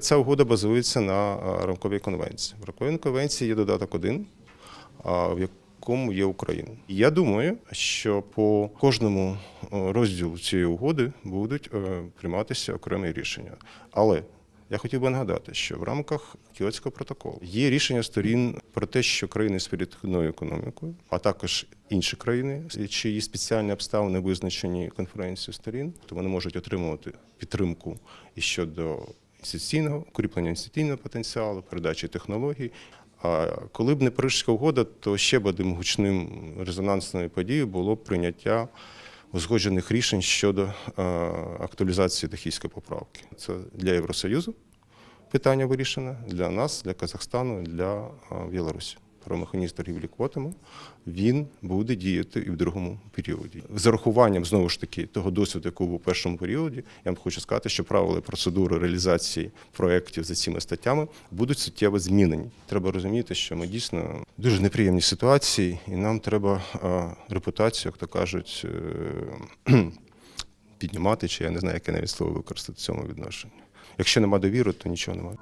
Ця угода базується на рамковій конвенції. В рамковій конвенції є додаток один, в якому є Україна. Я думаю, що по кожному е, розділу цієї угоди будуть е, прийматися окремі рішення. Але я хотів би нагадати, що в рамках Кіотського протоколу є рішення сторін про те, що країни з перехідною економікою, а також інші країни, чиї спеціальні обставини визначені конференцією сторін, то вони можуть отримувати підтримку і щодо інституційного укріплення інституційного потенціалу, передачі технологій. А коли б не Парижська угода, то ще б одним гучним резонансною подією було б прийняття узгоджених рішень щодо е, актуалізації Дахійської поправки. Це для Євросоюзу питання вирішено, для нас, для Казахстану, для е, Білорусі. Про механізм торгівлі квотами він буде діяти і в другому періоді. З урахуванням знову ж таки того досвіду, який був у першому періоді, я вам хочу сказати, що правила процедури реалізації проєктів за цими статтями будуть суттєво змінені. Треба розуміти, що ми дійсно дуже неприємній ситуації, і нам треба репутацію, як то кажуть, е, піднімати, чи я не знаю, яке навіть слово використати в цьому відношенні. Якщо нема довіри, то нічого немає.